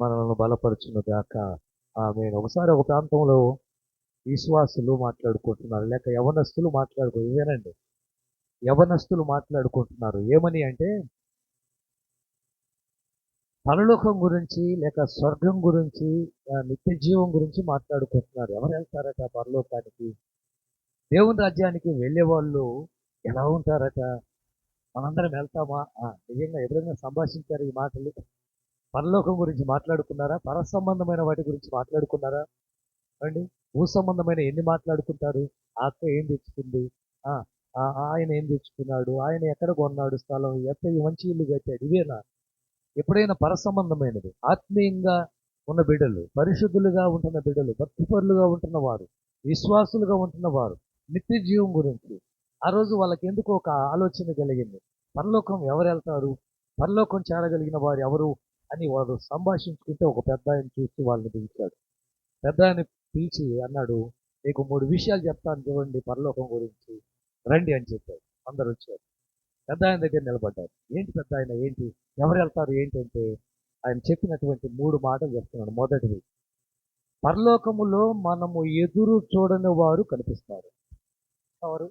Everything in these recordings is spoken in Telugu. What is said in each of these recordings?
మనల్ని బలపరుచును గాక. ఆమె ఒకసారి ఒక ప్రాంతంలో విశ్వాసులు మాట్లాడుకుంటున్నారు లేక యవనస్తులు మాట్లాడుకో ఇవేనండి యవనస్తులు మాట్లాడుకుంటున్నారు. ఏమని అంటే పరలోకం గురించి లేక స్వర్గం గురించి నిత్య జీవం గురించి మాట్లాడుకుంటున్నారు. ఎవరు వెళ్తారట పరలోకానికి? దేవుని రాజ్యానికి వెళ్ళే వాళ్ళు ఎలా ఉంటారట? మనందరం వెళ్తామా? నిజంగా ఎప్పుడైనా సంభాషించారు ఈ మాటలు? పరలోకం గురించి మాట్లాడుకున్నారా? పర సంబంధమైన వాటి గురించి మాట్లాడుకున్నారా? అండి భూ సంబంధమైన ఎన్ని మాట్లాడుకుంటారు? ఆ అక్క ఏం తెచ్చుకుంది? ఆ, ఆ, ఆయన ఏం తెచ్చుకున్నాడు? ఆయన ఎక్కడ కొన్నాడు స్థలం? ఎంత మంచి ఇల్లు కట్టాడు? ఇవేనా? ఎప్పుడైనా పర సంబంధమైనది ఆత్మీయంగా ఉన్న బిడ్డలు పరిశుద్ధులుగా ఉంటున్న బిడ్డలు భక్తిపరులుగా ఉంటున్న వారు విశ్వాసులుగా ఉంటున్న వారు నిత్య జీవం గురించి. ఆ రోజు వాళ్ళకి ఎందుకు ఒక ఆలోచన కలిగింది? పరలోకం ఎవరు వెళ్తారు? పరలోకం చేరగలిగిన వారు ఎవరు? అని వారు సంభాషించుకుంటే ఒక పెద్ద ఆయన చూసి వాళ్ళని పిలిచాడు. పెద్ద ఆయన పిలిచి అన్నాడు నీకు మూడు విషయాలు చెప్తాను చూడండి పరలోకం గురించి. రండి అని చెప్పాడు. అందరు వచ్చారు. పెద్ద ఆయన దగ్గర నిలబడ్డారు. ఏంటి పెద్ద ఆయన? ఏంటి? ఎవరు వెళ్తారు? ఏంటంటే ఆయన చెప్పినటువంటి మూడు మాటలు చెప్తున్నాడు. మొదటిది పరలోకములో మనము ఎదురు చూడని వారు కనిపిస్తారు. ఎవరు?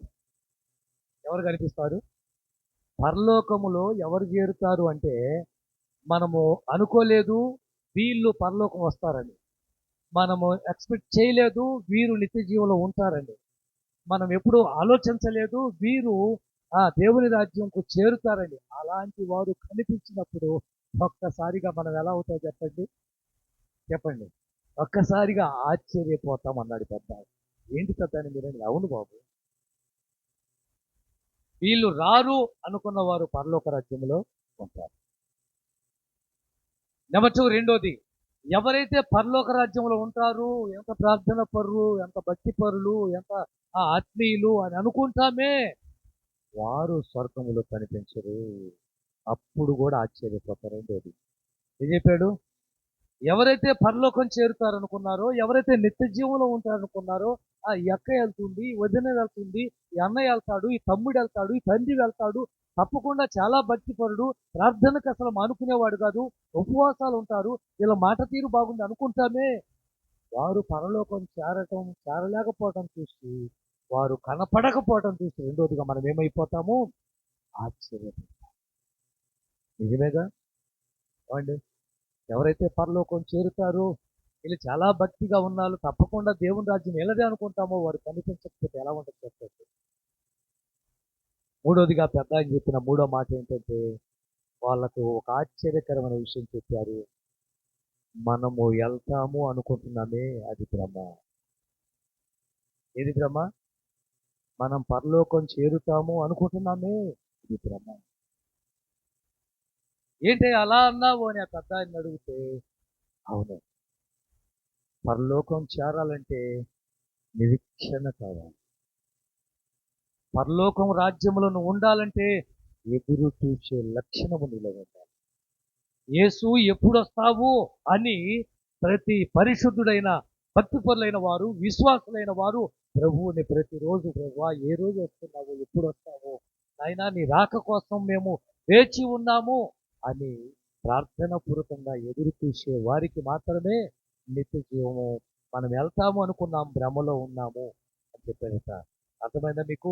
ఎవరు కనిపిస్తారు? పరలోకములో ఎవరు చేరుతారు అంటే మనము అనుకోలేదు వీళ్ళు పరలోకం వస్తారని. మనము ఎక్స్పెక్ట్ చేయలేదు వీరు నిత్య జీవంలో ఉంటారని. మనం ఎప్పుడూ ఆలోచించలేదు వీరు ఆ దేవుని రాజ్యంకు చేరుతారని. అలాంటి వారు కనిపించినప్పుడు ఒక్కసారిగా మనం ఎలా అవుతాయి చెప్పండి? చెప్పండి. ఒక్కసారిగా ఆశ్చర్యపోతాం అన్నాడు పెద్ద ఏంటి పెద్ద అని మీరండి అవును బాబు. వీళ్ళు రారు అనుకున్న వారు పరలోక రాజ్యంలో ఉంటారు. నెంబర్ టూ రెండోది ఎవరైతే పరలోక రాజ్యంలో ఉంటారు ఎంత ప్రార్థన పరులు ఎంత భక్తి పరులు ఎంత ఆ ఆత్మీయులు అని అనుకుంటామే. వారు స్వర్గములో కనిపించరు. అప్పుడు కూడా ఆశ్చర్యపోతారు రెండోది. ఏం చెప్పాడు? ఎవరైతే పరలోకం చేరుతారనుకున్నారో ఎవరైతే నిత్య జీవంలో ఉంటారనుకున్నారో ఆ ఎక్క అక్క వెళ్తుంది వదిన వెళ్తుంది ఈ అన్నయ్య వెళ్తాడు ఈ తమ్ముడు వెళ్తాడు ఈ తండ్రి వెళ్తాడు తప్పకుండా చాలా భక్తిపరుడు ప్రార్థనకు అసలు మానుకునేవాడు కాదు. ఉపవాసాలు ఉంటారు. వీళ్ళ మాట తీరు బాగుంది అనుకుంటామే. వారు పరలోకం చేరటం చేరలేకపోవటం చూసి వారు కనపడకపోవటం చూసి రెండోదిగా మనం ఏమైపోతాము? ఆశ్చర్యపోతాం నిజమేగా? ఏమండి? ఎవరైతే పరలోకం చేరుతారో వీళ్ళు చాలా భక్తిగా ఉన్నారు. తప్పకుండా దేవుని రాజ్యం ఎలాదే అనుకుంటామో వారు కనిపించకపోతే ఎలా ఉంటుంది చెప్పండి? మూడోదిగా పెద్ద ఆయన చెప్పిన మూడో మాట ఏంటంటే వాళ్ళకు ఒక ఆశ్చర్యకరమైన విషయం చెప్పారు. మనము వెళ్తాము అనుకుంటున్నామే అది భ్రమ ఏది భ్రమ మనం పరలోకం చేరుతాము అనుకుంటున్నామే ఇది భ్రమ ఏంటి అలా అన్నావు అని ఆ పెద్ద ఆయన అడిగితే అవును. పరలోకం చేరాలంటే నిరీక్షణ కావాలి. పరలోకం రాజ్యములో నువ్వు ఉండాలంటే ఎదురు చూసే లక్షణము నీలో ఉండాలి. యేసు ఎప్పుడు వస్తావు అని ప్రతి పరిశుద్ధుడైన భక్తిపరులైన వారు విశ్వాసులైన వారు ప్రభువుని ప్రతిరోజు ప్రభువా ఏ రోజు వస్తున్నావు? ఎప్పుడు వస్తావు నాయనా నీ రాక కోసం మేము వేచి ఉన్నాము అని ప్రార్థన పూర్వకంగా ఎదురు చూసే వారికి మాత్రమే నిత్య జీవము. మనం వెళ్తాము అనుకున్నాం భ్రమలో ఉన్నాము అని చెప్పాడట అర్థమైందా మీకు?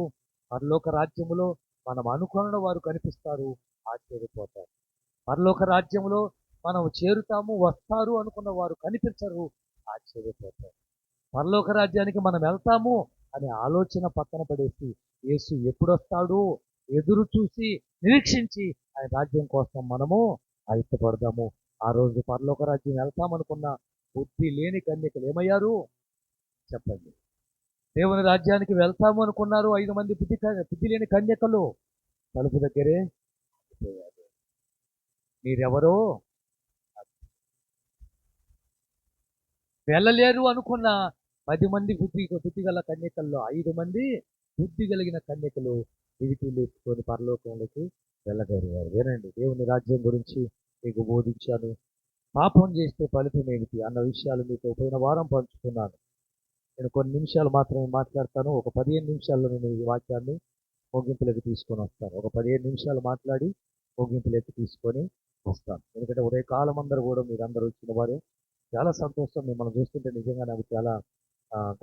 పరలోక రాజ్యములో మనం అనుకున్న వారు కనిపిస్తారు ఆశ్చర్యపోతారు. పరలోక రాజ్యంలో మనం చేరుతాము వస్తారు అనుకున్న వారు కనిపించరు ఆశ్చర్యపోతారు. పరలోక రాజ్యానికి మనం వెళ్తాము అనే ఆలోచన పక్కన పడేసి యేసు ఎప్పుడొస్తాడు ఎదురు చూసి నిరీక్షించి ఆయన రాజ్యం కోసం మనము ఆయుత్తపడదాము ఆ రోజు పరలోక రాజ్యం వెళ్తామనుకున్న బుద్ధి లేని కన్యకలు ఏమయ్యారు? చెప్పండి. దేవుని రాజ్యానికి వెళ్తాము అనుకున్నారు ఐదు మంది బుద్ధి క- బుద్ధి లేని కన్యకలు. తలుపు దగ్గరే మీరెవరో? వెళ్ళలేరు అనుకున్న పది మంది బుద్ధి బుద్ధి గల కన్యకల్లో ఐదు మంది బుద్ధి కలిగిన కన్యకలు దివిటీ లేచుకొని పరలోకంలోకి వెళ్ళగలిగారు వేరండి దేవుని రాజ్యం గురించి మీకు బోధించాను. పాపం చేస్తే ఫలితం ఏమిటి అన్న విషయాలు మీతో పోయిన వారం పంచుకున్నాను. నేను కొన్ని నిమిషాలు మాత్రమే మాట్లాడతాను. ఒక పదిహేను నిమిషాల్లో నేను ఈ వాక్యాన్ని ముగింపులోకి తీసుకొని వస్తాను. ఒక పదిహేను నిమిషాలు మాట్లాడి ముగింపులోకి తీసుకొని వస్తాను. ఎందుకంటే ఉదయకాలం అందరూ కూడా మీరందరూ వచ్చిన వారే. చాలా సంతోషం. మిమ్మల్ని చూస్తుంటే నిజంగా నాకు చాలా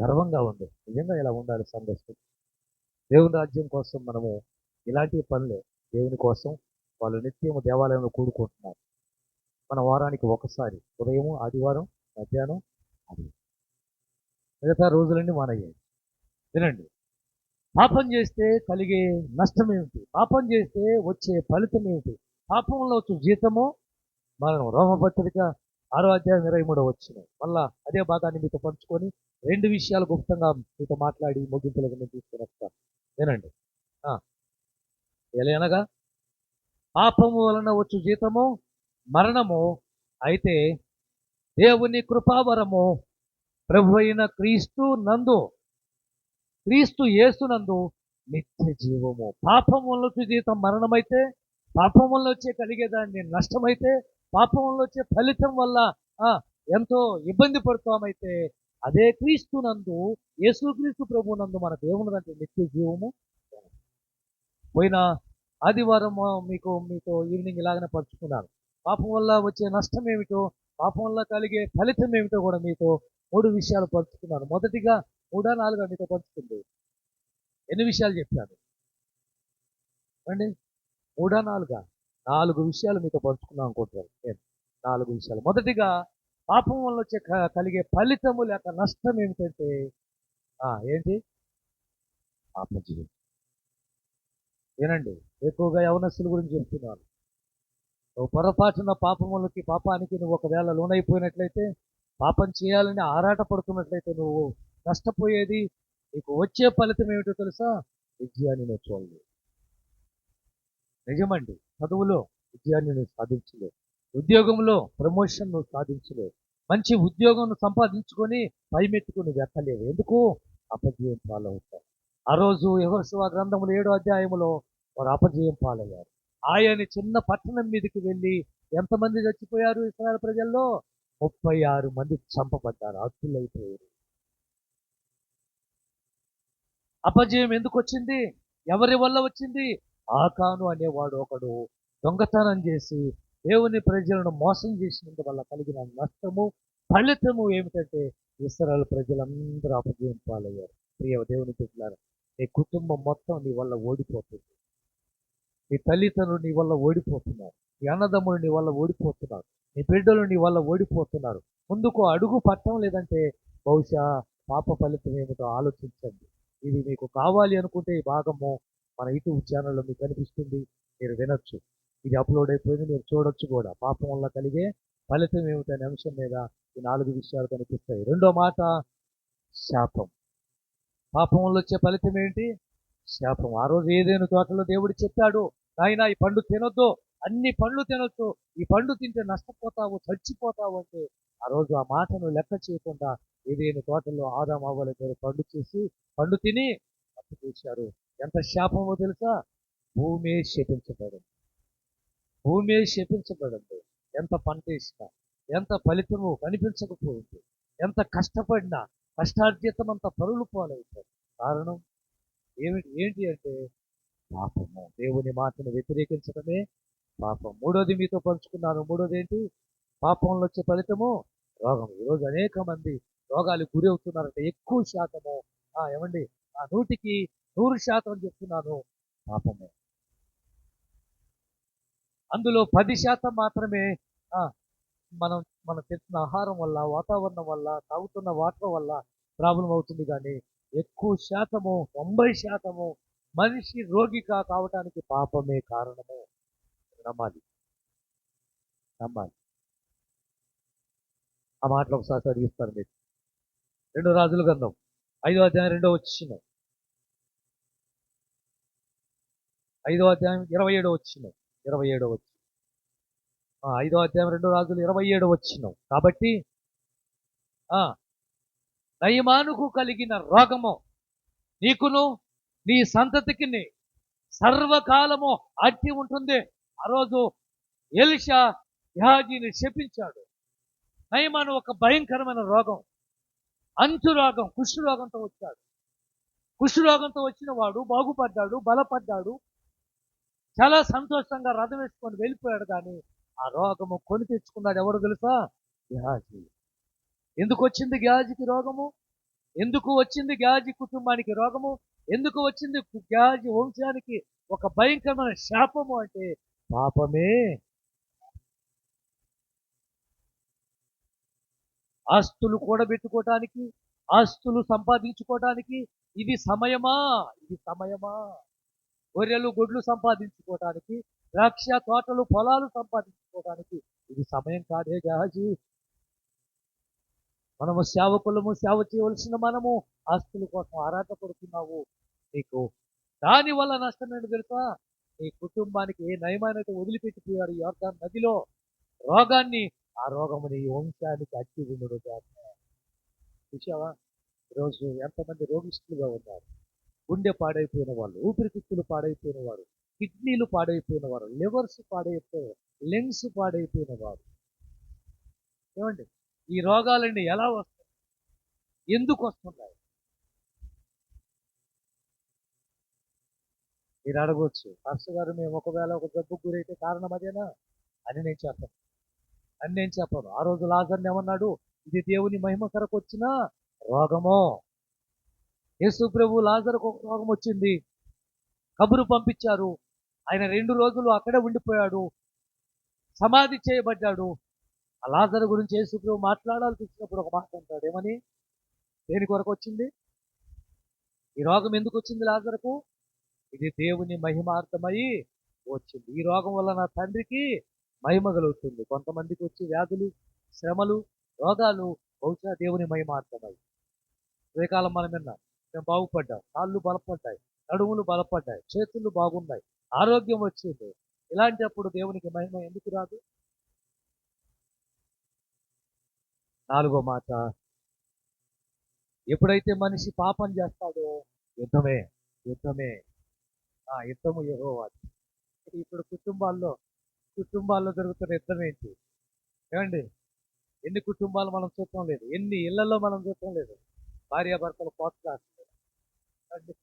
గర్వంగా ఉంది. నిజంగా ఇలా ఉండాలి సందర్శనం దేవుని రాజ్యం కోసం మనము ఇలాంటి పనులే. దేవుని కోసం వాళ్ళు నిత్యము దేవాలయంలో కూడుకుంటున్నారు. మన వారానికి ఒకసారి. ఉదయం ఆదివారం మధ్యాహ్నం అది మిగతా రోజులన్నీ మానయ్యాయి. వినండి. పాపం చేస్తే కలిగే నష్టం ఏమిటి పాపం చేస్తే వచ్చే ఫలితం ఏమిటి పాపంలో వచ్చే జీతము మరణం రోమపత్రిక ఆరో అధ్యాయం ఇరవై మూడో వచ్చిన మళ్ళా అదే భాగాన్ని మీతో పంచుకొని రెండు విషయాలు గుప్తంగా మీతో మాట్లాడి ముగింపులకు నేను తీసుకుని వస్తాను వినండి. ఆ. పాపము వలన వచ్చు జీతము మరణము అయితే దేవుని కృపావరము ప్రభు అయిన క్రీస్తు నందు క్రీస్తు యేసునందు నిత్య జీవము. పాపం వల్ల వచ్చే జీతం మరణమైతే పాపం వల్ల వచ్చే కలిగేదాన్ని నష్టమైతే పాపం వల్ల వచ్చే ఫలితం వల్ల ఆ, ఎంతో ఇబ్బంది పడుతామైతే అదే క్రీస్తు నందు యేసుక్రీస్తు ప్రభు నందు మన దేవుని నిత్య జీవము. పోయిన ఆదివారం మీకు మీతో ఈవినింగ్ ఇలాగనే పంచుకున్నాను. పాపం వల్ల వచ్చే నష్టం ఏమిటో పాపం వల్ల కలిగే ఫలితం ఏమిటో కూడా మీతో మూడు విషయాలు పంచుకున్నాను. మొదటిగా మూడా నాలుగు మీతో పంచుకుంది. ఎన్ని విషయాలు చెప్పాను? అండి మూడా నాలుగా? నాలుగు విషయాలు మీతో పంచుకున్నాం అనుకుంటున్నాను నేను. నాలుగు విషయాలు. మొదటిగా పాపం వల్ల వచ్చే కలిగే ఫలితము లేక నష్టం ఏమిటంటే ఆ, ఏంటి? ఆత్మజీవి వినండి ఎక్కువగా యవనస్తుల గురించి చెప్తున్నాను. నువ్వు పొరపాటున పాపములకి పాపానికి నువ్వు ఒకవేళ లోనైపోయినట్లయితే పాపం చేయాలని ఆరాట పడుతున్నట్లయితే నువ్వు నష్టపోయేది నీకు వచ్చే ఫలితం ఏమిటో తెలుసా? విజయాన్ని నువ్వు చూడలేదు. నిజమండి చదువులో విజయాన్ని నువ్వు సాధించలేవు ఉద్యోగంలో ప్రమోషన్ నువ్వు సాధించలేవు మంచి ఉద్యోగం సంపాదించుకొని పైమెత్తుకుని నువ్వు ఎందుకు? అపజయం పాలవుతావు. ఆ రోజు యెహోషువ గ్రంథములు ఏడో అధ్యాయములో వారు అపజయం పాలయ్యారు. ఆయన చిన్న పట్టణం మీదకి వెళ్ళి ఎంతమంది చచ్చిపోయారు ఇస్రాయల్ ప్రజల్లో? ముప్పై ఆరు మంది చంపబడ్డారు అతులైపోయారు అపజయం ఎందుకు వచ్చింది? ఎవరి వల్ల వచ్చింది? ఆకాను అనేవాడు ఒకడు దొంగతనం చేసి దేవుని ప్రజలను మోసం చేసినందు వల్ల కలిగిన నష్టము ఫలితము ఏమిటంటే ఇస్రాయల్ ప్రజలందరూ అపజయం పాలయ్యారు. ప్రియ దేవుని పెట్టినారు నీ కుటుంబం మొత్తం నీ వల్ల ఓడిపోతుంది. నీ తల్లిదండ్రులు నీ వల్ల ఓడిపోతున్నారు. నీ అన్నదమ్ములు నీ వల్ల ఓడిపోతున్నారు. నీ బిడ్డలు నీ వల్ల ఓడిపోతున్నారు. ముందుకు అడుగు పట్టం లేదంటే బహుశా పాప ఫలితం ఏమిటో ఆలోచించండి. ఇది మీకు కావాలి అనుకుంటే ఈ భాగము మన యూట్యూబ్ ఛానల్లో మీకు కనిపిస్తుంది. మీరు వినొచ్చు. ఇది అప్లోడ్ అయిపోయింది మీరు చూడొచ్చు కూడా. పాపం వల్ల కలిగే ఫలితం ఏమిటనే అంశం మీద ఈ నాలుగు విషయాలు కనిపిస్తాయి. రెండో మాట శాపం. పాపం వల్ల వచ్చే ఫలితం ఏంటి శాపం. ఆ రోజు ఏదైనా తోటలో దేవుడు చెప్పాడు నాయన ఈ పండు తినొద్దు. అన్ని పండ్లు తినొచ్చు. ఈ పండు తింటే నష్టపోతావు చచ్చిపోతావు అంటే ఆ రోజు ఆ మాటను లెక్క చేయకుండా ఏదైనా తోటలో ఆదాం అవ్వలేదు పండు చేసి పండు తిని తప్పు చేశారు ఎంత శాపమో తెలుసా? భూమే శపించబడింది. భూమే శపించబడింది. ఎంత పంట వేసినా ఎంత ఫలితము కనిపించకపోయింది ఎంత కష్టపడినా కష్టార్జితం అంత పరులు పాలవుతారు కారణం ఏమిటి ఏంటి అంటే పాపము. దేవుని మాటను వ్యతిరేకించడమే పాపం మూడోది మీతో పంచుకున్నాను. మూడోది ఏంటి పాపంలో వచ్చే ఫలితము రోగం. ఈరోజు అనేక మంది రోగాలు గురి అవుతున్నారంటే. ఎక్కువ శాతము. ఆ, ఏమండి? ఆ నూటికి నూరు శాతం చెప్తున్నాను. పాపమే. అందులో పది శాతం మాత్రమే ఆ, మనం మనం తింటున్న ఆహారం వల్ల వాతావరణం వల్ల తాగుతున్న వాటర్ వల్ల ప్రాబ్లం అవుతుంది కానీ ఎక్కువ శాతము తొంభై శాతము మనిషి రోగిగా కావటానికి పాపమే కారణము. నమ్మాలి. నమ్మాలి. ఆ మాటలు ఒకసారి చదివిస్తారు మీకు. రెండు రాజులు గంధం ఐదో అధ్యాయం రెండో వచ్చిన. ఐదో అధ్యాయం ఇరవై ఏడో వచ్చిన. ఇరవై ఏడో వచ్చి ఐదో అధ్యాయం రెండో రాజులు ఇరవై ఏడో వచ్చిన. కాబట్టి ఆ నయమానుకు కలిగిన రోగము నీకును నీ సంతతికి సర్వకాలము అట్టి ఉంటుంది. ఆ రోజు ఎలిషా యహాజీని శపించాడు. నయమాను ఒక భయంకరమైన రోగం అంచు రోగం కుష్ఠు రోగంతో వచ్చాడు. కుష్ఠు రోగంతో వచ్చిన వాడు బాగుపడ్డాడు బలపడ్డాడు. చాలా సంతోషంగా రథం వేసుకొని వెళ్ళిపోయాడు కానీ ఆ రోగము కొని తెచ్చుకున్నాడు ఎవరు తెలుసా? గ్యాజీ ఎందుకు వచ్చింది గ్యాజీకి రోగము? ఎందుకు వచ్చింది గ్యాజీ కుటుంబానికి రోగము? ఎందుకు వచ్చింది గ్యాజీ వంశానికి ఒక భయంకరమైన శాపము అంటే పాపమే. ఆస్తులు కూడబెట్టుకోవటానికి ఆస్తులు సంపాదించుకోవటానికి ఇది సమయమా? ఇది సమయమా? గొర్రెలు గొడ్లు సంపాదించుకోవటానికి ద్రాక్ష తోటలు పొలాలు సంపాదించుకోవటానికి ఇది సమయం కాదే జాహజీ మనము సేవకులము సేవ చేయవలసిన మనము ఆస్తుల కోసం ఆరాట పడుతున్నావు నీకు దాని వల్ల నష్టం ఏంటి తెలుసా? నీ కుటుంబానికి ఏ నయమైనట్టు వదిలిపెట్టిపోయారు యోర్దాన్ నదిలో రోగాన్ని ఆ రోగము నీ వంశానికి అట్టి ఉండు చూసావా ఈరోజు ఎంతమంది రోగిస్తులుగా ఉన్నారు. గుండె పాడైపోయిన వాళ్ళు ఊపిరితిత్తులు పాడైపోయిన వారు కిడ్నీలు పాడైపోయిన వారు లివర్స్ పాడైపోయిన లెంగ్స్ పాడైపోయిన వారు. ఏమండి? ఈ రోగాలన్నీ ఎలా వస్తాయి ఎందుకు వస్తున్నాయి? మీరు అడగవచ్చు పాస్టర్ గారు మేము ఒకవేళ ఒక జబ్బు గురైతే కారణం అదేనా? అని నేను చెప్పను. అని నేను చెప్పను. ఆ రోజు లాజర్ని ఏమన్నాడు? ఇది దేవుని మహిమ కొరకు వచ్చిన రోగమో. యేసు ప్రభు లాజర్కు ఒక రోగం వచ్చింది. కబురు పంపించారు. ఆయన రెండు రోజులు అక్కడే ఉండిపోయాడు. సమాధి చేయబడ్డాడు. ఆ లాజర్ గురించి యేసు ప్రభు మాట్లాడాల్సి వచ్చినప్పుడు ఒక మాట అంటాడు. ఏమని? దేని కొరకు వచ్చింది ఈ రోగం ఎందుకు వచ్చింది లాజర్కు? ఇది దేవుని మహిమార్థమై వచ్చింది. ఈ రోగం వల్ల నా తండ్రికి మహిమ కలుగుతుంది. కొంతమందికి వచ్చి వ్యాధులు శ్రమలు రోగాలు బహుశా దేవుని మహిమార్థమై. కాలం మనం విన్నాం. మేము బాగుపడ్డాం. కాళ్ళు బలపడ్డాయి. నడుములు బలపడ్డాయి. చేతులు బాగున్నాయి. ఆరోగ్యం వచ్చింది. ఇలాంటప్పుడు దేవునికి మహిమ ఎందుకు రాదు? నాలుగో మాట. ఎప్పుడైతే మనిషి పాపం చేస్తాడో యుద్ధమే యుద్ధమే. ఆ యుద్ధము యెహోవాది ఇప్పుడు కుటుంబాల్లో కుటుంబాల్లో జరుగుతున్న యుద్ధం ఏంటి? ఏమండి? ఎన్ని కుటుంబాలు మనం చూడటం లేదు. ఎన్ని ఇళ్ళలో మనం చూడటం లేదు. భార్యాభర్తలు పోట్లాడుతున్నారు. ఏమండి?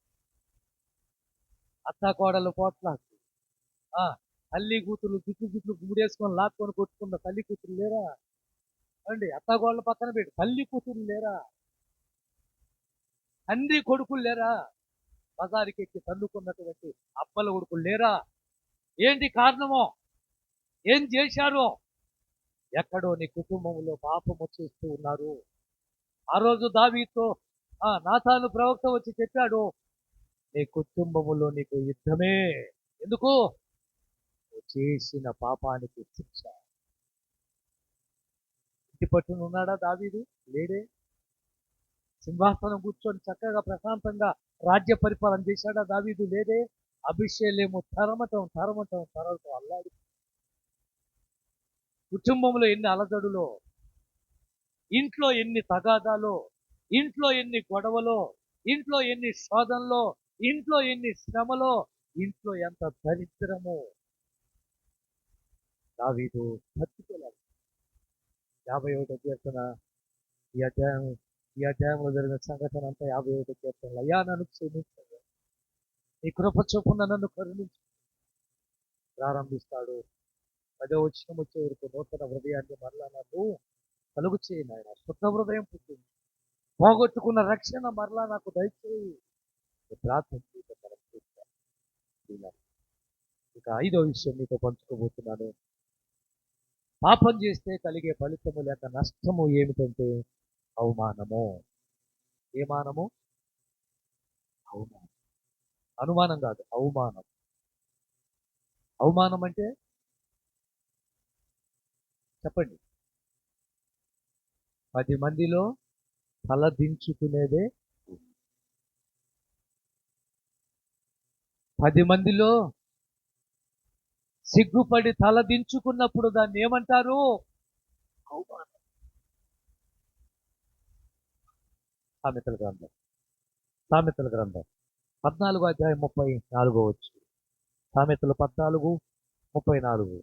అత్త కోడలు పోట్లాడు ఆ తల్లి కూతురు దిక్కు దిక్కు గుడేసుకొని లాక్కొని కొట్టుకున్న తల్లి కూతురు లేరా? అండి అత్త పక్కన పెట్టి తల్లి కూతురు లేరా? తండ్రి కొడుకులు లేరా? బజారుకి ఎక్కి తన్నుకున్నటువంటి అప్పల కొడుకులు లేరా? ఏంటి కారణమో? ఏం చేశారో? ఎక్కడో నీ కుటుంబంలో పాపము చేస్తూ ఉన్నారు. ఆ రోజు దావీతో ఆ ప్రవక్త వచ్చి చెప్పాడు నీ కుటుంబములో నీకు యుద్ధమే. ఎందుకు? చేసిన పాపానికి శిక్ష. ఇంటి పట్టునున్నాడా దావీదు? లేడే. సింహాసనం కూర్చొని చక్కగా ప్రశాంతంగా రాజ్య పరిపాలన చేశాడా? దావీదు లేదే. అభిషేలేమో తరమటం తరమటం తరమటం అల్లాడి. కుటుంబంలో ఎన్ని అలజడులో ఇంట్లో ఎన్ని తగాదాలో ఇంట్లో ఎన్ని గొడవలో ఇంట్లో ఎన్ని శోధనలో ఇంట్లో ఎన్ని శ్రమలో ఇంట్లో ఎంత దరిద్రమో. దావీదు తట్టుకోలేదు యాభై ఒకటో కీర్తన ఈ అధ్యాయం ఈ అధ్యాయంలో జరిగిన సంఘటన అంతా యాభై ఒకటి కీర్తన అయ్యా నన్ను క్షమించండి. నీ కృప చొప్పున నన్ను కరుణించు. ప్రారంభిస్తాడు. పదో వచ్చిన వచ్చే వరకు నూతన హృదయాన్ని మరలా నాకు కలుగు చేయి నాయన. శుద్ధ హృదయం పుట్టింది. పోగొట్టుకున్న రక్షణ మరలా నాకు దయచేయి. ప్రార్థన ఇక ఐదో విషయం మీతో పంచుకోబోతున్నాను. పాపం చేస్తే కలిగే ఫలితము లేక నష్టము ఏమిటంటే అవమానము? ఏమానము? అవమానం. అనుమానం కాదు అవమానం. అవమానం అంటే? చెప్పండి. పది మందిలో తల దించుకునేదే పది మందిలో సిగ్గుపడి తల దించుకున్నప్పుడు దాన్ని ఏమంటారు? అవమానం. సామెతల గ్రంథం. సామెతల గ్రంథం. పద్నాలుగు అధ్యాయం ముప్పై నాలుగో వచ్చు సామెతలు పద్నాలుగు ముప్పై నాలుగు.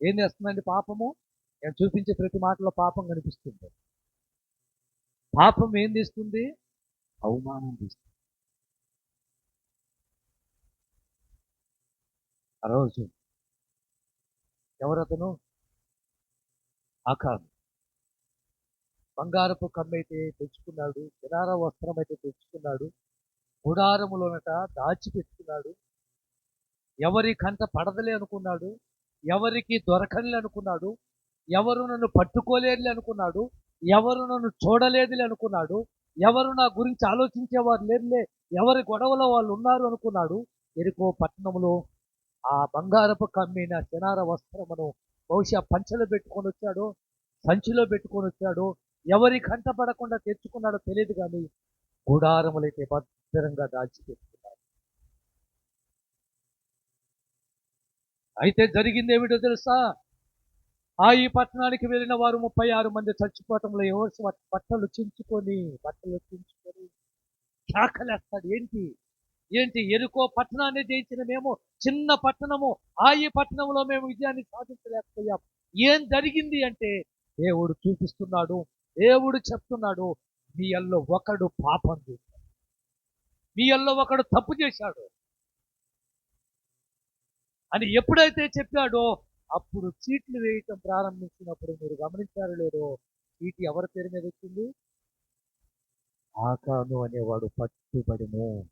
ఏం చేస్తుందండి పాపము? నేను చూపించే ప్రతి మాటలో పాపం కనిపిస్తుంది. పాపం ఏం తీస్తుంది? అవమానం తీస్తుంది. ఆ రోజు ఎవరతను? ఆకారం బంగారపు కమ్మైతే తెచ్చుకున్నాడు కిరార వస్త్రం అయితే తెచ్చుకున్నాడు గుడారములోనట దాచిపెట్టుకున్నాడు ఎవరి కంట పడదలే అనుకున్నాడు ఎవరికి దొరకని అనుకున్నాడు ఎవరు నన్ను పట్టుకోలేదు అనుకున్నాడు ఎవరు నన్ను చూడలేదులే అనుకున్నాడు. ఎవరు నా గురించి ఆలోచించేవారు లేరులే ఎవరి గొడవలో వాళ్ళు ఉన్నారు అనుకున్నాడు. ఎరుకో పట్టణంలో ఆ బంగారపు కమ్మిన శనార వస్త్రమును బహుశా పంచలో పెట్టుకొని వచ్చాడు సంచిలో పెట్టుకొని వచ్చాడు ఎవరి కంట పడకుండా తెచ్చుకున్నాడో తెలియదు కానీ గుడారములైతే భద్రంగా దాచిపెట్టుకున్నాడు అయితే జరిగింది ఏమిటో తెలుసా? ఆ ఈ పట్టణానికి వెళ్ళిన వారు ముప్పై ఆరు మంది చచ్చిపోవటంలో ఎవరు బట్టలు చించుకొని బట్టలు చించుకొని కేకలేస్తాడు ఏంటి? ఏంటి? ఎరుకో పట్టణాన్ని జయించిన మేము చిన్న పట్టణము ఆ ఈ పట్టణంలో మేము విజయాన్ని సాధించలేకపోయాం. ఏం జరిగింది అంటే దేవుడు చూపిస్తున్నాడు దేవుడు చెప్తున్నాడు మీ అల్లో ఒకడు పాపం చేశాడు. మీ అల్లో ఒకడు తప్పు చేశాడు అని ఎప్పుడైతే చెప్పాడో అప్పుడు చీట్లు వేయటం ప్రారంభించినప్పుడు మీరు గమనించారు లేదో చీటి ఎవరి పేరు మీద వచ్చింది? ఆకాను అనేవాడు పట్టుబడిను.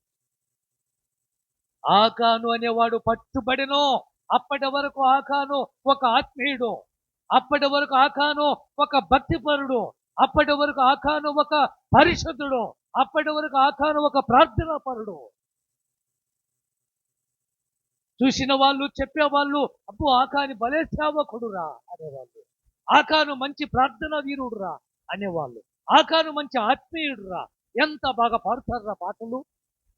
ఆకాను అనేవాడు పట్టుబడిను. అప్పటి వరకు ఆకాను ఒక ఆత్మీయుడు. అప్పటి వరకు ఆకాను ఒక భక్తిపరుడు. అప్పటి వరకు ఆకాను ఒక పరిశుద్ధుడు. అప్పటి వరకు ఆకాను ఒక ప్రార్థనా పరుడు చూసిన వాళ్ళు చెప్పేవాళ్ళు అబ్బో ఆకాని భలే సేవకుడురా అనేవాళ్ళు. ఆకాను మంచి ప్రార్థన వీరుడురా అనేవాళ్ళు. ఆకాను మంచి ఆత్మీయుడురా ఎంత బాగా పాడుతారా పాటలు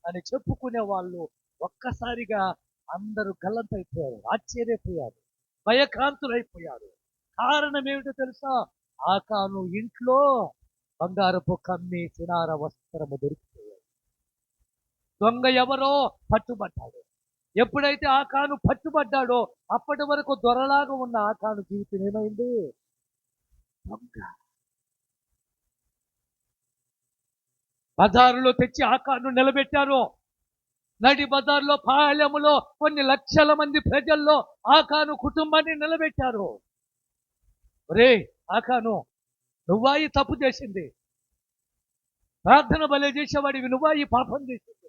అని చెప్పుకునే వాళ్ళు ఒక్కసారిగా అందరూ గల్లంతైపోయారు ఆశ్చర్యపోయారు భయకాంతులైపోయారు కారణం ఏమిటో తెలుసా? ఆకాను ఇంట్లో బంగారపు కమ్మి సినార వస్త్రము దొరికిపోయాడు దొంగ ఎవరో పట్టుబడ్డాడు ఎప్పుడైతే ఆకాను పట్టుబడ్డాడో అప్పటి వరకు దొరలాగా ఉన్న ఆకాను జీవితం ఏమైంది? దొంగ బజారులో తెచ్చి ఆకాను నిలబెట్టారు. నడి బజార్లో పాలెములో కొన్ని లక్షల మంది ప్రజల్లో ఆకాను కుటుంబాన్ని నిలబెట్టారు. రే ఆకాను నువ్వా ఈ తప్పు చేసింది? ప్రార్థన బలే చేసేవాడివి నువ్వా ఈ పాపం చేసింది?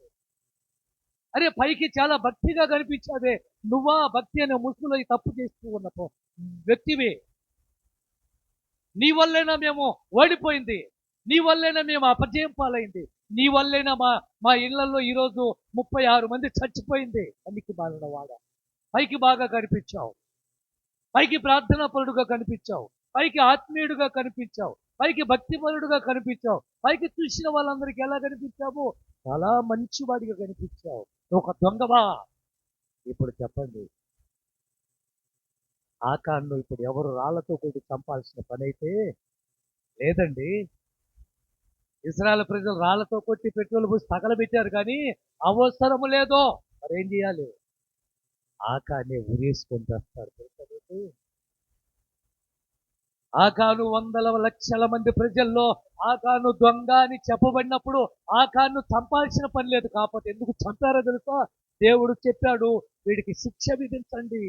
అరే పైకి చాలా భక్తిగా కనిపించావే. నువ్వా భక్తి అనే ముసుగులో ఈ తప్పు చేస్తూ ఉన్న వ్యక్తివే. నీ వల్లేనా మేము ఓడిపోయింది. నీ వల్లేనా మేము అపజయం పాలైంది. నీ వల్లేనా మా మా ఇళ్ళలో ఈరోజు ముప్పై ఆరు మంది చచ్చిపోయింది. అన్నికి బాధన వాడ. పైకి బాగా కనిపించావు. పైకి ప్రార్థనాపరుడుగా కనిపించావు. పైకి ఆత్మీయుడుగా కనిపించావు. పైకి భక్తిపరుడుగా కనిపించావు. పైకి చూసిన వాళ్ళందరికీ ఎలా కనిపించావు? చాలా మంచివాడిగా కనిపించావు. నువ్వు ఒక దొంగవా? ఇప్పుడు చెప్పండి. ఆకాన్ను ఇప్పుడు ఎవరు రాళ్ళతో కొట్టి చంపాల్సిన పని అయితే లేదండి. ఇస్రాయల్ ప్రజలు రాళ్ళతో కొట్టి పెట్రోల్ పోసి తగలబెట్టారు కానీ అవసరము లేదో మరేం చేయాలి? ఆకాన్ని ఉరేసుకొని తెస్తారు తెలుసా ఆకాను వందల లక్షల మంది ప్రజల్లో ఆకాను దొంగ అని చెప్పబడినప్పుడు ఆకాను చంపాల్సిన పని లేదు. కాకపోతే ఎందుకు చంపారో తెలుసా? దేవుడు చెప్పాడు వీడికి శిక్ష విధించండి.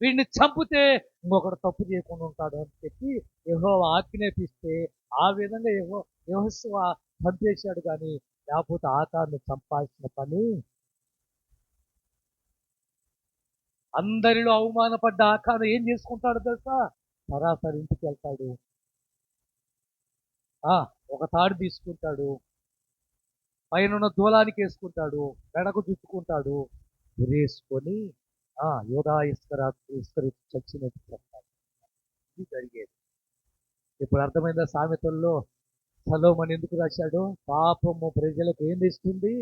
వీడిని చంపితే ఇంకొకడు తప్పు చేయకుండా ఉంటాడు అని చెప్పి యహో ఆజ్ఞాపిస్తే ఆ విధంగా యహో యహస్వ చంపేశాడు. కానీ లేకపోతే ఆకాను చంపాల్సిన పని అందరిలో అవమానపడ్డ ఆకాను ఏం చేసుకుంటాడు తెలుసా? సరాసరి ఇంటికి వెళ్తాడు. ఆ ఒక తాడు తీసుకుంటాడు. పైన దూలానికి వేసుకుంటాడు. మెడకు చుట్టుకుంటాడు ఉరేసుకొని ఆ యోగా ఇస్కరా ఇస్కరి చచ్చినట్టు చెప్తాడు. ఇది జరిగేది. ఇప్పుడు అర్థమైందా సామెతల్లో? సలోమని ఎందుకు రాశాడు? పాపము ప్రజలకు ఏం తెస్తుంది?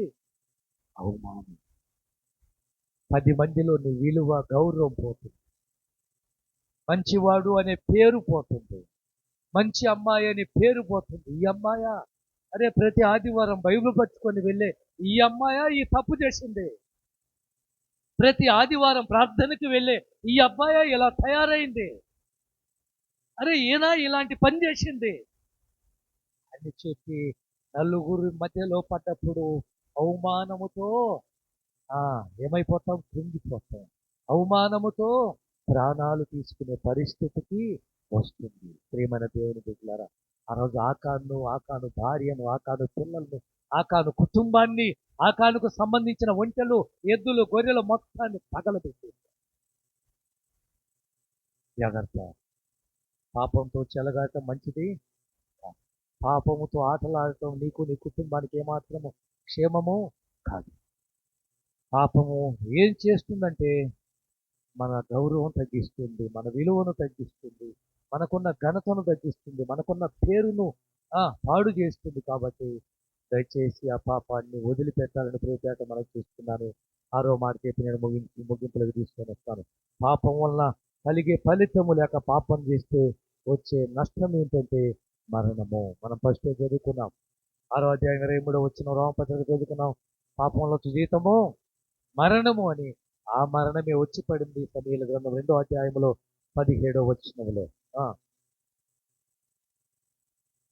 అవమానం. పది మందిలో నీ విలువ గౌరవం పోతుంది. మంచివాడు అనే పేరు పోతుంది. మంచి అమ్మాయి అనే పేరు పోతుంది. ఈ అమ్మాయా? అరే ప్రతి ఆదివారం బైబిల్ పట్టుకొని వెళ్ళే ఈ అమ్మాయా? ఈ తప్పు చేసింది. ప్రతి ఆదివారం ప్రార్థనకి వెళ్ళే ఈ అబ్బాయా ఇలా తయారైంది. అరే ఈయన ఇలాంటి పని చేసింది? అని చెప్పి నలుగురి మధ్యలో పడ్డప్పుడు అవమానముతో ఆ ఏమైపోతాం? కృంగిపోతాం. అవమానముతో ప్రాణాలు తీసుకునే పరిస్థితికి వస్తుంది. ప్రేమైన దేవుని బిడ్డలారా ఆ రోజు ఆకాను ఆకాను భార్యను ఆకాను పిల్లలను ఆకాను కుటుంబాన్ని ఆకానుకు సంబంధించిన ఒంటెలు ఎద్దులు గొర్రెలు మొత్తాన్ని పగలబెట్టి జాగ్రత్త. పాపంతో చెలగాటం మంచిది. పాపముతో ఆటలాడటం నీకు నీ కుటుంబానికి ఏమాత్రము క్షేమము కాదు. పాపము ఏం చేస్తుందంటే మన గౌరవం తగ్గిస్తుంది మన విలువను తగ్గిస్తుంది మనకున్న ఘనతను తగ్గిస్తుంది మనకున్న పేరును ఆ, పాడు చేస్తుంది కాబట్టి దయచేసి ఆ పాపాన్ని వదిలిపెట్టాలని ప్రియపేట మనం చూస్తున్నాను. ఆరో మాట చెప్పి నేను ముగించి ముగింపులకు తీసుకొని వస్తాను. పాపం వల్ల కలిగే ఫలితము లేక పాపం చేస్తే వచ్చే నష్టం ఏంటంటే మరణము. మనం ఫస్ట్ చదువుకున్నాం? ఆరో అధ్యాయం ఇరవై మూడో వచ్చిన రోమపత్రిక చదువుకున్నాం. పాపంలో జీతము మరణము అని. ఆ మరణమే వచ్చి పడింది సమీల గ్రంథం రెండో అధ్యాయంలో పదిహేడో వచ్చినములో ఆ.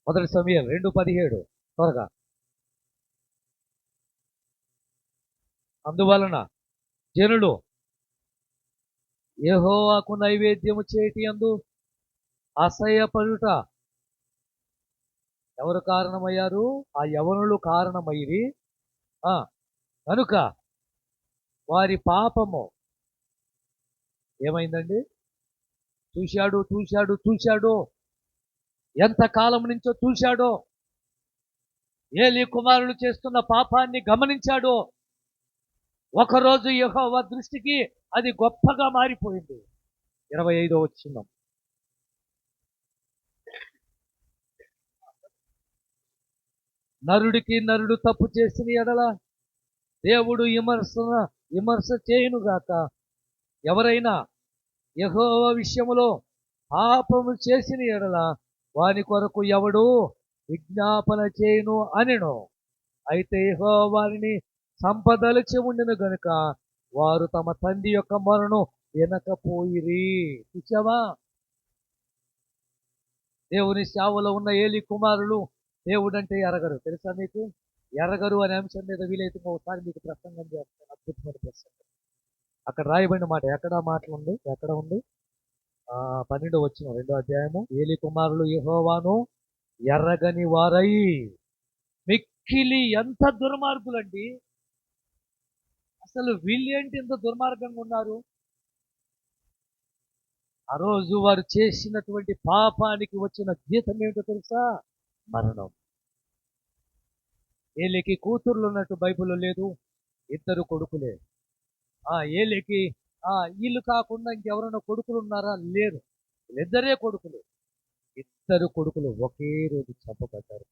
మొదటి సమయం రెండు పదిహేడు త్వరగా. అందువలన జనులు యెహోవాకు నైవేద్యము చేటి అందు అసహ్యపడుట ఎవరు కారణమయ్యారు? ఆ యవనులు కారణమైరి ఆ. కనుక వారి పాపము. ఏమైందండి? చూశాడు చూశాడు చూశాడు. ఎంత కాలం నుంచో చూశాడో. ఏలి కుమారులు చేస్తున్న పాపాన్ని గమనించాడో. ఒకరోజు యహోవ దృష్టికి అది గొప్పగా మారిపోయింది. ఇరవై ఐదో వచ్చిందాం నరుడికి నరుడు తప్పు చేసిన ఎడల దేవుడు విమర్శన విమర్శ చేయునుగాక. ఎవరైనా యహోవ విషయములో పాపము చేసిన ఎడల వాని కొరకు ఎవడు విజ్ఞాపన చేయును అనెను. అయితే యహో వారిని సంపదలిచి ఉండిన గనుక వారు తమ తండ్రి యొక్క మొరను వినకపోయిరి. చూసావా దేవుని సేవలో ఉన్న ఏలి కుమారులు దేవుడంటే ఎరగరు. తెలుసా మీకు? ఎర్రగరు అనే అంశం మీద వీలైతే ఒకసారి మీకు ప్రసంగం చేస్తాను. అద్భుతమైన ప్రసంగం. అక్కడ రాయబడిన మాట ఎక్కడ మాటలు ఉంది ఎక్కడ ఉంది? ఆ పన్నెండు వచ్చిన రెండో అధ్యాయము. ఏలి కుమారులు యహోవాను ఎర్రగని వారై. మిక్కిలి ఎంత దుర్మార్గులండి. అసలు వీళ్ళేంటి ఇంత దుర్మార్గంగా ఉన్నారు? ఆ రోజు వారు చేసినటువంటి పాపానికి వచ్చిన జీతం ఏమిటో తెలుసా? మరణం. ఏలికి కూతుర్లు ఉన్నట్టు బైబిల్లో లేదు ఇద్దరు కొడుకులే. ఆ ఏలికి ఆ వీళ్ళు కాకుండా ఇంకెవరైనా కొడుకులు ఉన్నారా లేరు. ఇద్దరే కొడుకులు. ఇద్దరు కొడుకులు ఒకే రోజు చంపబడ్డారు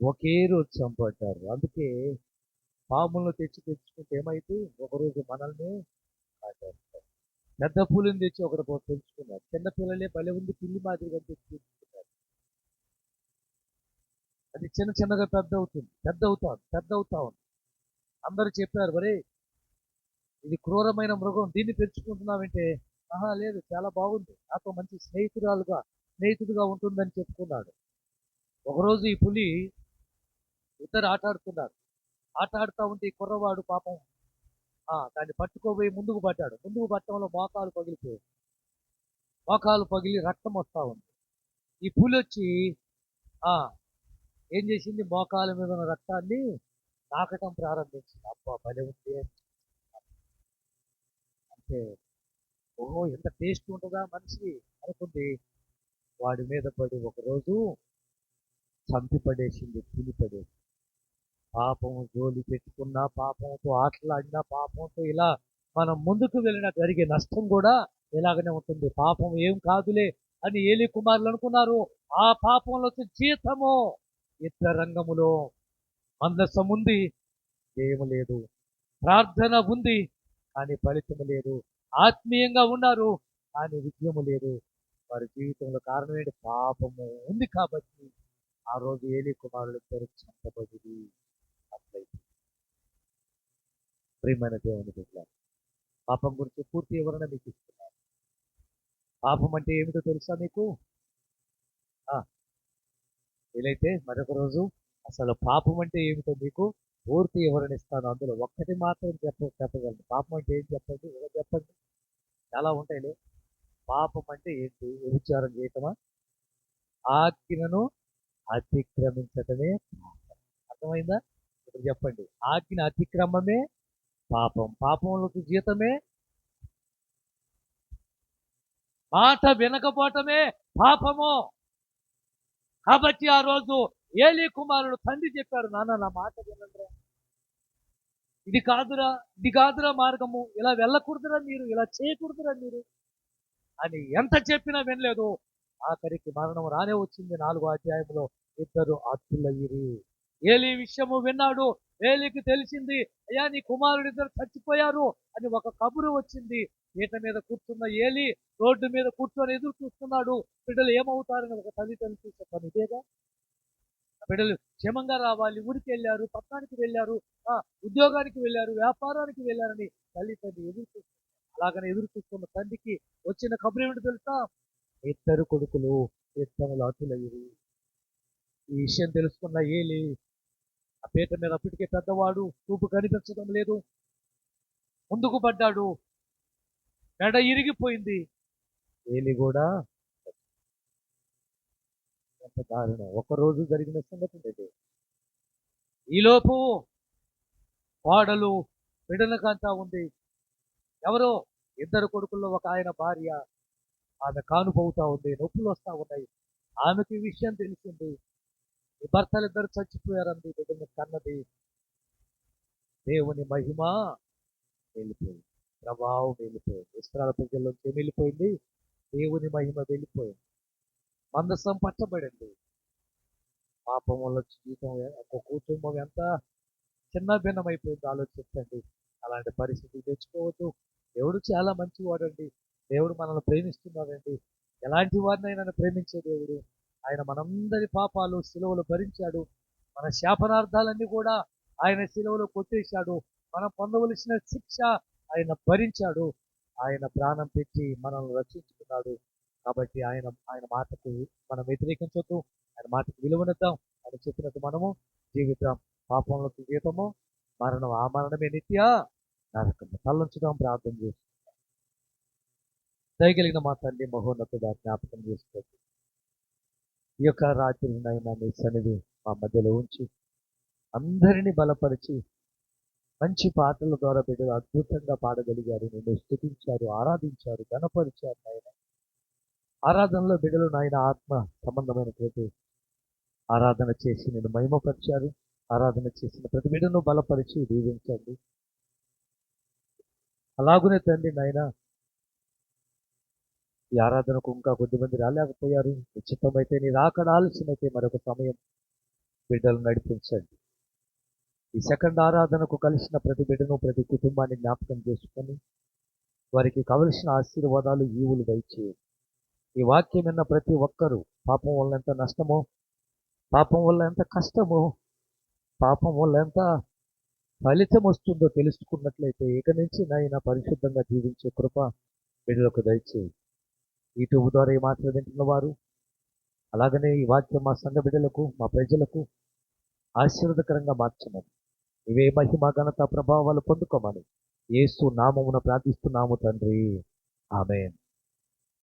ఒకే రోజు చంపబడ్డారు. అందుకే పాములను తెచ్చి తెచ్చుకుంటే ఏమైతే ఒకరోజు మనల్ని కాటేస్తారు పెద్ద పూలను తెచ్చి ఒకరు పెంచుకున్నారు. చిన్న పిల్లలే భలే ఉంది పిల్లి మాదిరిగా తెచ్చి అది చిన్న చిన్నగా పెద్ద అవుతుంది పెద్ద అవుతా పెద్ద అవుతా ఉంది అందరూ చెప్పారు మరే ఇది క్రూరమైన మృగం దీన్ని పెంచుకుంటున్నామంటే ఆహా లేదు చాలా బాగుంది. నాతో మంచి స్నేహితురాలుగా స్నేహితుడిగా ఉంటుందని చెప్పుకున్నాడు. ఒకరోజు ఈ పులి ఇద్దరు ఆట ఆడుతున్నారు ఆట ఆడుతూ ఉంటే ఈ కుర్రవాడు పాపం ఆ, దాన్ని పట్టుకోబోయి ముందుకు పడ్డాడు. ముందుకు పట్టడంలో మోకాలు పగిలిపోయాయి. మోకాలు పగిలి రక్తం వస్తూ ఉంది. ఈ పులి వచ్చి ఆ ఏం చేసింది? మోకాల మీద ఉన్న రక్తాన్ని నాకటం ప్రారంభించింది. అబ్బా భలే ఉంది. అంటే ఓహో ఎంత టేస్ట్ ఉంటుందా మనిషి అనుకుంది వాడి మీద పడి ఒకరోజు చంపి పడేసింది పులి పాపము జోలి పెట్టుకున్నా పాపంతో ఆటలాడినా పాపంతో ఇలా మనం ముందుకు వెళ్ళినా జరిగే నష్టం కూడా ఇలాగనే ఉంటుంది. పాపం ఏం కాదులే అని ఏలి కుమారులు అనుకున్నారు. ఆ పాపంలో జీతము. ఇతర రంగములో మందసం ఉంది జయము లేదు. ప్రార్థన ఉంది కానీ ఫలితము లేదు. ఆత్మీయంగా ఉన్నారు కానీ విజయము లేదు. వారి జీవితంలో కారణం ఏంటి? పాపము ఉంది కాబట్టి ఆ రోజు ఏలి కుమారుడు ఇద్దరు చంపబడి అట్లయితే ప్రియమైన దేవుని బిడ్డ పాపం గురించి పూర్తి వివరణ మీకు ఇస్తున్నాను. పాపం అంటే ఏమిటో తెలుసా మీకు? ఆ, వీలైతే మరొక రోజు అసలు పాపం అంటే ఏమిటో మీకు పూర్తి వివరణ ఇస్తాను. అందులో ఒక్కటి మాత్రం చెప్ప చెప్పగలను. పాపం అంటే ఏం చెప్పండి? ఏదో చెప్పండి? చాలా ఉంటాయిలే. పాపం అంటే ఏంటి? వ్యభిచారం చేయటమా? ఆజ్ఞను అతిక్రమించటమే అర్థమైందా? ఇప్పుడు చెప్పండి. ఆజ్ఞ అతిక్రమమే పాపం. పాపంలోకి జీతమే మాట వినకపోవటమే పాపము. కాబట్టి ఆ రోజు ఏలి కుమారుడు తండ్రి చెప్పాడు నాన్న నా మాట వినండిరా. ఇది కాదురా ఇది కాదురా మార్గము. ఇలా వెళ్ళకూడదురా మీరు ఇలా చేయకూడదురా మీరు. అని ఎంత చెప్పినా వినలేదు. ఆఖరికి మరణం రానే వచ్చింది నాలుగో అధ్యాయంలో. ఇద్దరు అత్తులయ్యిరి ఏలి విషయము విన్నాడు. ఏలికి తెలిసింది అయ్యా నీ కుమారుడు ఇద్దరు చచ్చిపోయారు అని ఒక కబురు వచ్చింది. ఈత మీద కూర్చున్న ఏలి రోడ్డు మీద కూర్చొని ఎదురు చూస్తున్నాడు. బిడ్డలు ఏమవుతారని ఒక తల్లిదండ్రులు చూసే పని ఇదేగా? బిడ్డలు క్షేమంగా రావాలి ఊరికి వెళ్ళారు పట్టణానికి వెళ్ళారు ఉద్యోగానికి వెళ్ళారు వ్యాపారానికి వెళ్ళారని తల్లి తండ్రి ఎదురు చూస్తున్నారు. అలాగనే ఎదురు చూస్తున్న తండ్రికి వచ్చిన కబురు ఏమిటి తెలుసా? ఇద్దరు కొడుకులు యుద్ధములు అతులయ్యి ఈ విషయం తెలుసుకున్న ఏలి ఆ పీట మీద అప్పటికే పెద్దవాడు చూపు కనిపించడం లేదు. ముందుకు పడ్డాడు. మెడ ఇరిగిపోయింది. ఏలి కూడా ఎంత దారుణం. ఒకరోజు జరిగిన సంగతి ఇది. ఈలోపు వాడలు బిడలకంతా ఉంది. ఎవరో ఇద్దరు కొడుకుల్లో ఒక ఆయన భార్య ఆమె కానుపోతా ఉంది. నొప్పులు వస్తా ఉన్నాయి. ఆమెకి ఈ విషయం తెలిసింది. ఈ భర్తలు ఇద్దరు చచ్చిపోయారంది బిడ్డని కన్నది. దేవుని మహిమ వెళ్ళిపోయింది. ప్రభావం వెళ్ళిపోయింది. ఇస్రాల ప్రజల్లోకి ఏమి వెళ్ళిపోయింది? దేవుని మహిమ వెళ్ళిపోయింది. మందసం పట్టబడింది. పాపం వల్ల జీవితం ఒక కుటుంబం ఎంత చిన్న భిన్నమైపోయింది ఆలోచించండి. అలాంటి పరిస్థితి తెచ్చుకోవద్దు. దేవుడు చాలా మంచివాడండి. దేవుడు మనల్ని ప్రేమిస్తున్నాడండి. ఎలాంటి వారినైనా ప్రేమించే దేవుడు. ఆయన మనందరి పాపాలు సిలువలు భరించాడు. మన శాపనార్థాలన్నీ కూడా ఆయన సిలువలో కొట్టేశాడు. మనం పొందవలసిన శిక్ష ఆయన భరించాడు. ఆయన ప్రాణం పెట్టి మనల్ని రక్షించుకున్నాడు. కాబట్టి ఆయన ఆయన మాటకు మనం వ్యతిరేకించొద్దు. ఆయన మాటకు విలువనిద్దాం. ఆయన చెప్పినట్టు మనము జీవితం పాపంలోకి జీవితము. మరణం ఆ మరణమే నిత్య. నరకము తల్లంచుదాం ప్రార్థన చేస్తున్నాం దయగలిగిన మా తల్లి మహోన్నతుడా జ్ఞాపకం చేసుకోండి. ఈ యొక్క రాత్రి నైనా మీ సన్నిధి మా మధ్యలో ఉంచి అందరినీ బలపరిచి మంచి పాటల ద్వారా బిడ్డలు అద్భుతంగా పాడగలిగారు. నిన్ను స్థుతించారు ఆరాధించారు గణపరిచారు నాయన. ఆరాధనలో బిడ్డలు నాయన ఆత్మ సంబంధమైనటువంటి ఆరాధన చేసి నేను మహిమపరిచారు. ఆరాధన చేసిన ప్రతి బిడ్డను బలపరిచి దీవించండి. అలాగునే తండ్రి నాయన ఈ ఆరాధనకు ఇంకా కొద్దిమంది రాలేకపోయారు. నిశ్చితమైతే నీ రాకడాల్సినైతే మరొక సమయం బిడ్డలు నడిపించండి. ఈ సెకండ్ ఆరాధనకు కలిసిన ప్రతి బిడ్డను ప్రతి కుటుంబాన్ని జ్ఞాపకం చేసుకొని వారికి కావలసిన ఆశీర్వాదాలు ఈవులు దయచేయి. ఈ వాక్యం విన్న ప్రతి ఒక్కరూ పాపం వల్ల ఎంత నష్టమో పాపం వల్ల ఎంత కష్టమో పాపం వల్ల ఎంత ఫలితం వస్తుందో తెలుసుకున్నట్లయితే ఇక నుంచి నాయన పరిశుద్ధంగా జీవించే కృప బిడ్డలకు దయచేయి. యూట్యూబ్ ద్వారా ఈ మాటలు వింటున్న వారు అలాగనే ఈ వాక్యం మా సంఘ బిడ్డలకు మా ప్రజలకు ఆశీర్వదకరంగా మార్చమని. ఇవే మహిమ ఘనత ప్రభావాలు పొందుకోమని ఏసు నామమున ప్రార్థిస్తున్నాము తండ్రి. ఆమెన్.